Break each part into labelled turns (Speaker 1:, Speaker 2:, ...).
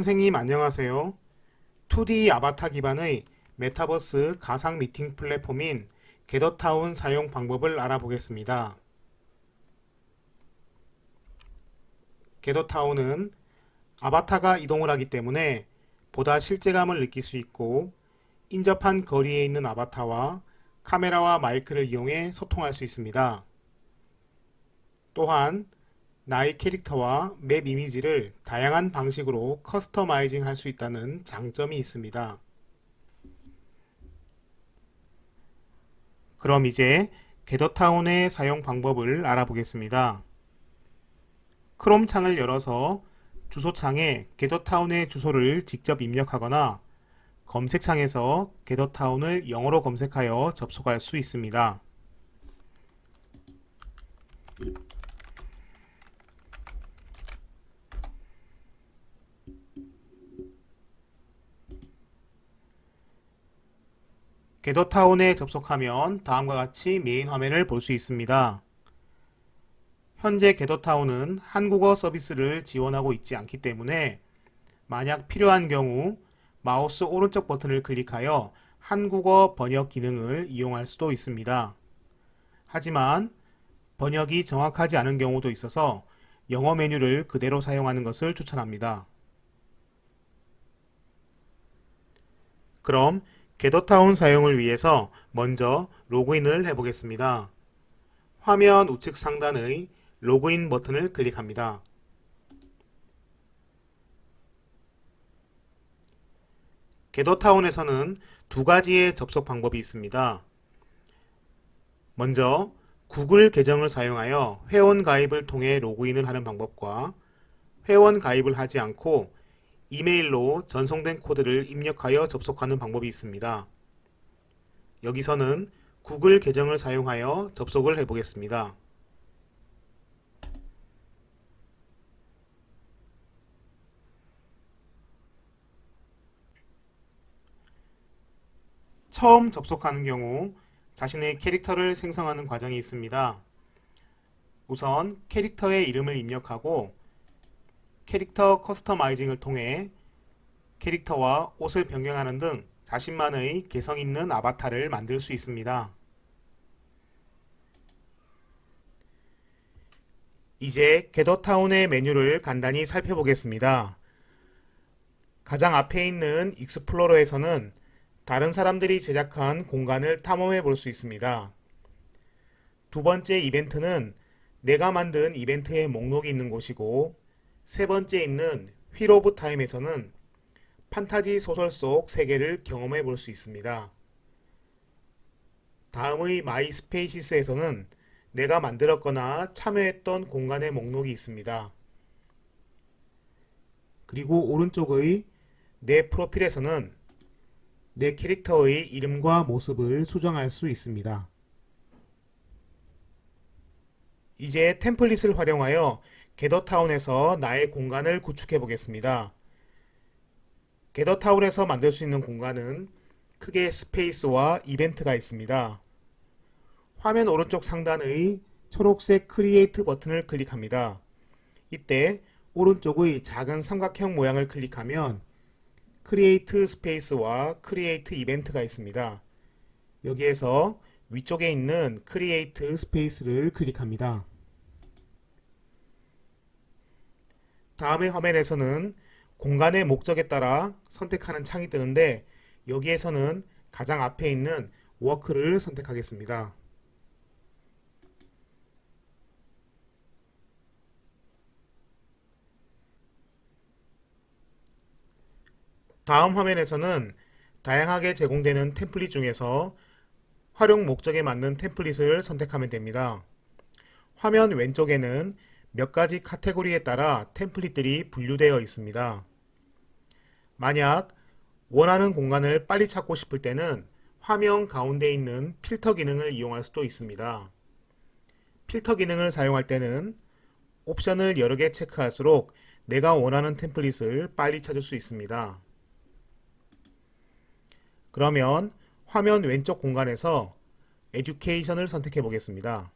Speaker 1: 선생님 안녕하세요. 2D 아바타 기반의 메타버스 가상 미팅 플랫폼인 게더타운 사용 방법을 알아보겠습니다. 게더타운은 아바타가 이동을 하기 때문에 보다 실제감을 느낄 수 있고 인접한 거리에 있는 아바타와 카메라와 마이크를 이용해 소통할 수 있습니다. 또한 나의 캐릭터와 맵 이미지를 다양한 방식으로 커스터마이징 할 수 있다는 장점이 있습니다. 그럼 이제 게더타운의 사용 방법을 알아보겠습니다. 크롬 창을 열어서 주소창에 게더타운의 주소를 직접 입력하거나 검색창에서 게더타운을 영어로 검색하여 접속할 수 있습니다. 게더타운에 접속하면 다음과 같이 메인 화면을 볼 수 있습니다. 현재 게더타운은 한국어 서비스를 지원하고 있지 않기 때문에 만약 필요한 경우 마우스 오른쪽 버튼을 클릭하여 한국어 번역 기능을 이용할 수도 있습니다. 하지만 번역이 정확하지 않은 경우도 있어서 영어 메뉴를 그대로 사용하는 것을 추천합니다. 그럼 게더타운 사용을 위해서 먼저 로그인을 해보겠습니다. 화면 우측 상단의 로그인 버튼을 클릭합니다. 게더타운에서는 두 가지의 접속 방법이 있습니다. 먼저 구글 계정을 사용하여 회원 가입을 통해 로그인을 하는 방법과 회원 가입을 하지 않고 이메일로 전송된 코드를 입력하여 접속하는 방법이 있습니다. 여기서는 구글 계정을 사용하여 접속을 해보겠습니다. 처음 접속하는 경우 자신의 캐릭터를 생성하는 과정이 있습니다. 우선 캐릭터의 이름을 입력하고 캐릭터 커스터마이징을 통해 캐릭터와 옷을 변경하는 등 자신만의 개성 있는 아바타를 만들 수 있습니다. 이제 게더타운의 메뉴를 간단히 살펴보겠습니다. 가장 앞에 있는 익스플로러에서는 다른 사람들이 제작한 공간을 탐험해 볼 수 있습니다. 두 번째 이벤트는 내가 만든 이벤트의 목록이 있는 곳이고 세 번째 있는 휠 오브 타임에서는 판타지 소설 속 세계를 경험해 볼 수 있습니다. 다음의 마이 스페이시스에서는 내가 만들었거나 참여했던 공간의 목록이 있습니다. 그리고 오른쪽의 내 프로필에서는 내 캐릭터의 이름과 모습을 수정할 수 있습니다. 이제 템플릿을 활용하여 게더타운에서 나의 공간을 구축해 보겠습니다. 게더타운에서 만들 수 있는 공간은 크게 스페이스와 이벤트가 있습니다. 화면 오른쪽 상단의 초록색 크리에이트 버튼을 클릭합니다. 이때 오른쪽의 작은 삼각형 모양을 클릭하면 크리에이트 스페이스와 크리에이트 이벤트가 있습니다. 여기에서 위쪽에 있는 크리에이트 스페이스를 클릭합니다. 다음의 화면에서는 공간의 목적에 따라 선택하는 창이 뜨는데 여기에서는 가장 앞에 있는 워크를 선택하겠습니다. 다음 화면에서는 다양하게 제공되는 템플릿 중에서 활용 목적에 맞는 템플릿을 선택하면 됩니다. 화면 왼쪽에는 몇 가지 카테고리에 따라 템플릿들이 분류되어 있습니다. 만약 원하는 공간을 빨리 찾고 싶을 때는 화면 가운데 있는 필터 기능을 이용할 수도 있습니다. 필터 기능을 사용할 때는 옵션을 여러 개 체크할수록 내가 원하는 템플릿을 빨리 찾을 수 있습니다. 그러면 화면 왼쪽 공간에서 에듀케이션을 선택해 보겠습니다.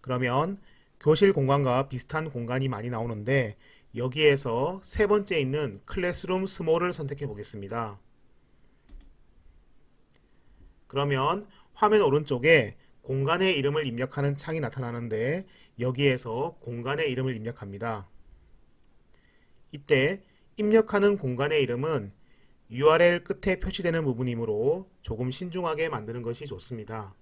Speaker 1: 그러면 교실 공간과 비슷한 공간이 많이 나오는데 여기에서 세 번째 있는 클래스룸 스몰을 선택해 보겠습니다. 그러면 화면 오른쪽에 공간의 이름을 입력하는 창이 나타나는데 여기에서 공간의 이름을 입력합니다. 이때 입력하는 공간의 이름은 URL 끝에 표시되는 부분이므로 조금 신중하게 만드는 것이 좋습니다.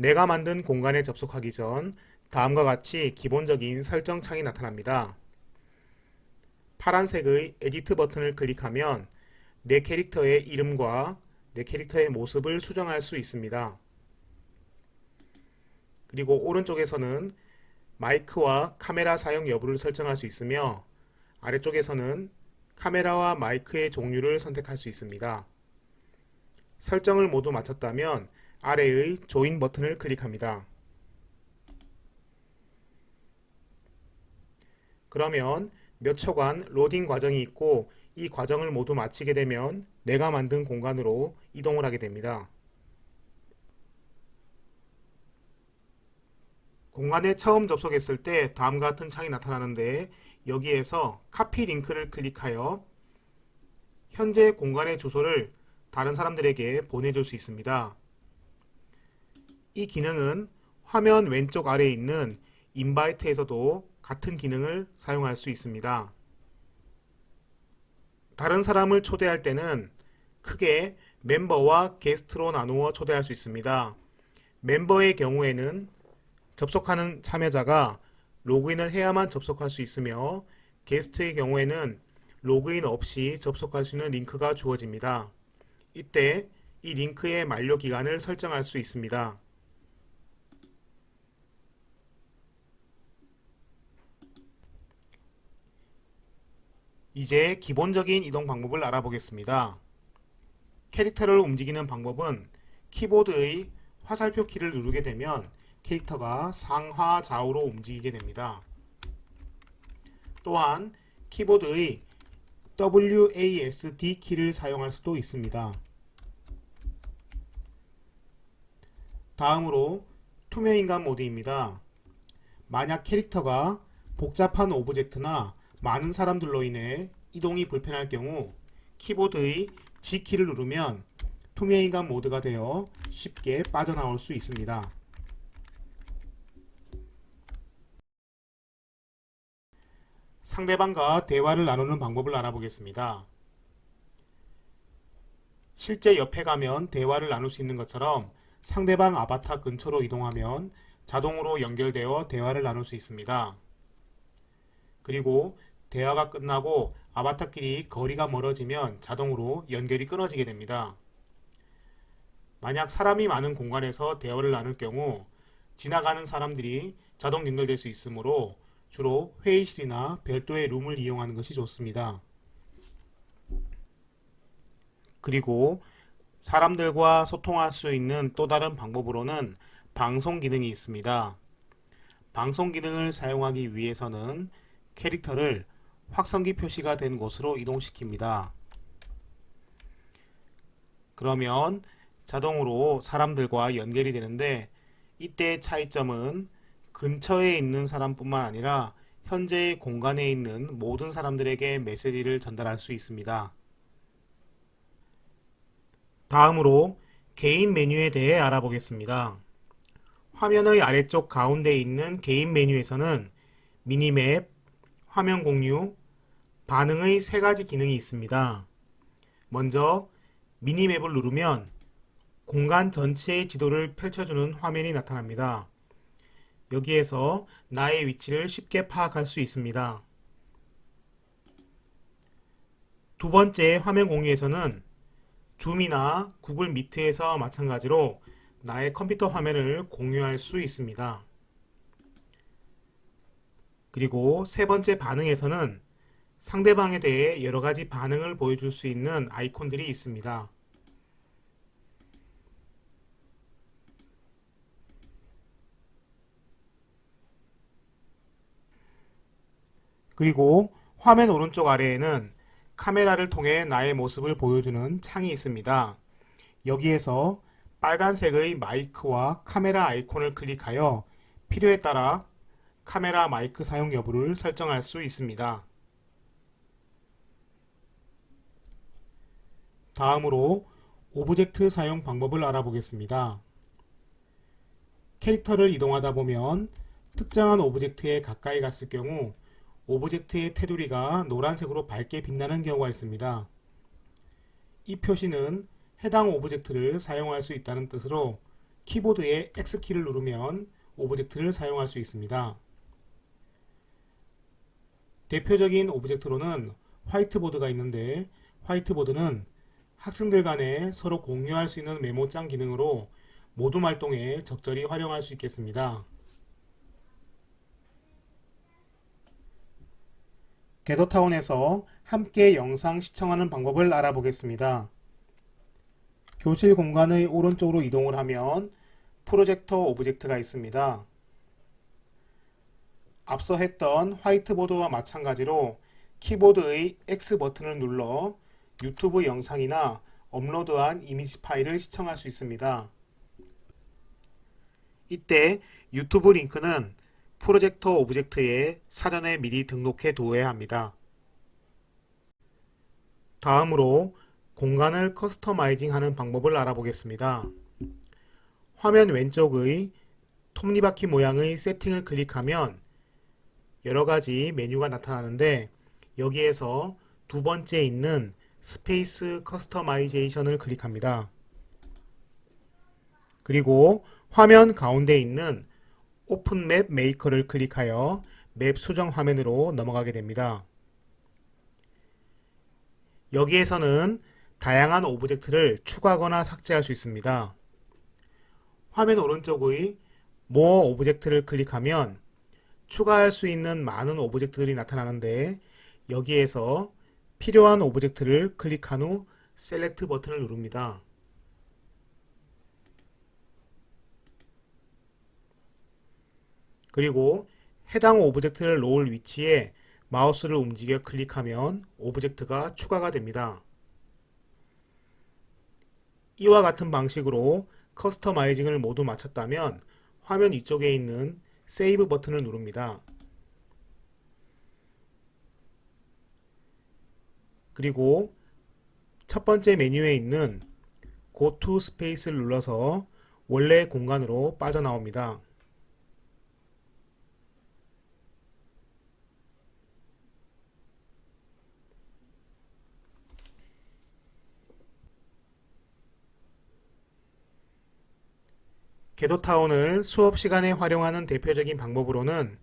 Speaker 1: 내가 만든 공간에 접속하기 전 다음과 같이 기본적인 설정 창이 나타납니다. 파란색의 에디트 버튼을 클릭하면 내 캐릭터의 이름과 내 캐릭터의 모습을 수정할 수 있습니다. 그리고 오른쪽에서는 마이크와 카메라 사용 여부를 설정할 수 있으며 아래쪽에서는 카메라와 마이크의 종류를 선택할 수 있습니다. 설정을 모두 마쳤다면 아래의 조인 버튼을 클릭합니다. 그러면 몇 초간 로딩 과정이 있고 이 과정을 모두 마치게 되면 내가 만든 공간으로 이동을 하게 됩니다. 공간에 처음 접속했을 때 다음과 같은 창이 나타나는데 여기에서 카피 링크를 클릭하여 현재 공간의 주소를 다른 사람들에게 보내줄 수 있습니다. 이 기능은 화면 왼쪽 아래에 있는 인바이트에서도 같은 기능을 사용할 수 있습니다. 다른 사람을 초대할 때는 크게 멤버와 게스트로 나누어 초대할 수 있습니다. 멤버의 경우에는 접속하는 참여자가 로그인을 해야만 접속할 수 있으며 게스트의 경우에는 로그인 없이 접속할 수 있는 링크가 주어집니다. 이때 이 링크의 만료 기간을 설정할 수 있습니다. 이제 기본적인 이동 방법을 알아보겠습니다. 캐릭터를 움직이는 방법은 키보드의 화살표 키를 누르게 되면 캐릭터가 상하 좌우로 움직이게 됩니다. 또한 키보드의 WASD 키를 사용할 수도 있습니다. 다음으로 투명인간 모드입니다. 만약 캐릭터가 복잡한 오브젝트나 많은 사람들로 인해 이동이 불편할 경우 키보드의 G키를 누르면 투명인간 모드가 되어 쉽게 빠져나올 수 있습니다. 상대방과 대화를 나누는 방법을 알아보겠습니다. 실제 옆에 가면 대화를 나눌 수 있는 것처럼 상대방 아바타 근처로 이동하면 자동으로 연결되어 대화를 나눌 수 있습니다. 그리고 대화가 끝나고 아바타끼리 거리가 멀어지면 자동으로 연결이 끊어지게 됩니다. 만약 사람이 많은 공간에서 대화를 나눌 경우 지나가는 사람들이 자동 연결될 수 있으므로 주로 회의실이나 별도의 룸을 이용하는 것이 좋습니다. 그리고 사람들과 소통할 수 있는 또 다른 방법으로는 방송 기능이 있습니다. 방송 기능을 사용하기 위해서는 캐릭터를 확성기 표시가 된 곳으로 이동시킵니다. 그러면 자동으로 사람들과 연결이 되는데 이때의 차이점은 근처에 있는 사람뿐만 아니라 현재의 공간에 있는 모든 사람들에게 메시지를 전달할 수 있습니다. 다음으로 개인 메뉴에 대해 알아보겠습니다. 화면의 아래쪽 가운데에 있는 개인 메뉴에서는 미니맵, 화면 공유, 반응의 세 가지 기능이 있습니다. 먼저 미니맵을 누르면 공간 전체의 지도를 펼쳐주는 화면이 나타납니다. 여기에서 나의 위치를 쉽게 파악할 수 있습니다. 두 번째 화면 공유에서는 줌이나 구글 미트에서 마찬가지로 나의 컴퓨터 화면을 공유할 수 있습니다. 그리고 세 번째 반응에서는 상대방에 대해 여러 가지 반응을 보여줄 수 있는 아이콘들이 있습니다. 그리고 화면 오른쪽 아래에는 카메라를 통해 나의 모습을 보여주는 창이 있습니다. 여기에서 빨간색의 마이크와 카메라 아이콘을 클릭하여 필요에 따라 카메라 마이크 사용 여부를 설정할 수 있습니다. 다음으로 오브젝트 사용 방법을 알아보겠습니다. 캐릭터를 이동하다 보면 특정한 오브젝트에 가까이 갔을 경우 오브젝트의 테두리가 노란색으로 밝게 빛나는 경우가 있습니다. 이 표시는 해당 오브젝트를 사용할 수 있다는 뜻으로 키보드의 X키를 누르면 오브젝트를 사용할 수 있습니다. 대표적인 오브젝트로는 화이트보드가 있는데 화이트보드는 학생들 간에 서로 공유할 수 있는 메모장 기능으로 모둠 활동에 적절히 활용할 수 있겠습니다. 게더타운에서 함께 영상 시청하는 방법을 알아보겠습니다. 교실 공간의 오른쪽으로 이동을 하면 프로젝터 오브젝트가 있습니다. 앞서 했던 화이트보드와 마찬가지로 키보드의 X 버튼을 눌러 유튜브 영상이나 업로드한 이미지 파일을 시청할 수 있습니다. 이때 유튜브 링크는 프로젝터 오브젝트에 사전에 미리 등록해 두어야 합니다. 다음으로 공간을 커스터마이징 하는 방법을 알아보겠습니다. 화면 왼쪽의 톱니바퀴 모양의 세팅을 클릭하면 여러 가지 메뉴가 나타나는데 여기에서 두 번째 있는 스페이스 커스터마이제이션을 클릭합니다. 그리고 화면 가운데 있는 오픈 맵 메이커를 클릭하여 맵 수정 화면으로 넘어가게 됩니다. 여기에서는 다양한 오브젝트를 추가하거나 삭제할 수 있습니다. 화면 오른쪽의 모어 오브젝트를 클릭하면 추가할 수 있는 많은 오브젝트들이 나타나는데 여기에서 필요한 오브젝트를 클릭한 후 셀렉트 버튼을 누릅니다. 그리고 해당 오브젝트를 놓을 위치에 마우스를 움직여 클릭하면 오브젝트가 추가가 됩니다. 이와 같은 방식으로 커스터마이징을 모두 마쳤다면 화면 위쪽에 있는 세이브 버튼을 누릅니다. 그리고 첫 번째 메뉴에 있는 Go to Space를 눌러서 원래 공간으로 빠져나옵니다. 게도타운을 수업 시간에 활용하는 대표적인 방법으로는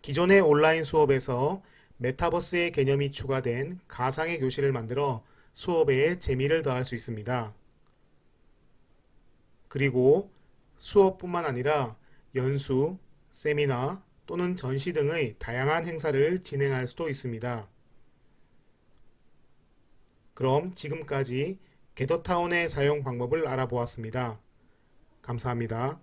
Speaker 1: 기존의 온라인 수업에서 메타버스의 개념이 추가된 가상의 교실을 만들어 수업에 재미를 더할 수 있습니다. 그리고 수업뿐만 아니라 연수, 세미나 또는 전시 등의 다양한 행사를 진행할 수도 있습니다. 그럼 지금까지 게더타운의 사용 방법을 알아보았습니다. 감사합니다.